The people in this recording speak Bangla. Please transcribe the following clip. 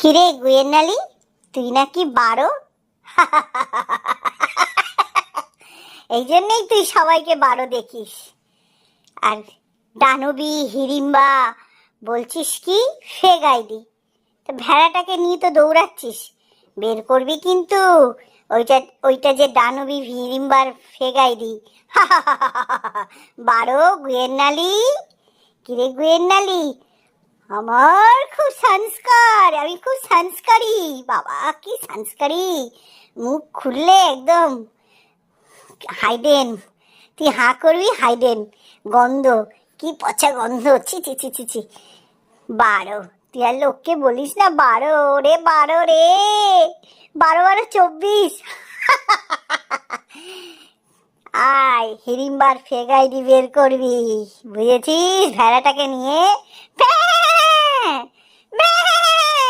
কিরে গুয়েনালি, তুই নাকি বারো? এই জন্যেই তুই সবাইকে বারো দেখিস। আর দানবী হিড়িম্বা বলছিস কি? ফেক আইডি তো ভেড়াটাকে নিয়ে তো দৌড়াচ্ছিস। বের করবি কিন্তু ওইটা ওইটা যে দানবী হিড়িম্বার ফেক আইডি বারো গুয়েনালি? কিরে গুয়েনালি? আমার খুব সংস্কার। সংস্কারী বাবা, কি সংস্কারী মুখ খুললে একদম হাইডেন তুই হাঁ করবি হাইডেন গন্ধ, কি পচা গন্ধ, ছি ছি ছি ছি ছি। বারো, তুই আর লোককে বলিস না, বারো রে বারো রে। বারো বারো, চব্বিশ। আয়, হিড়িম্বার ফেক আইডি বের করবি, বুঝেছিস? ভেড়াটাকে নিয়ে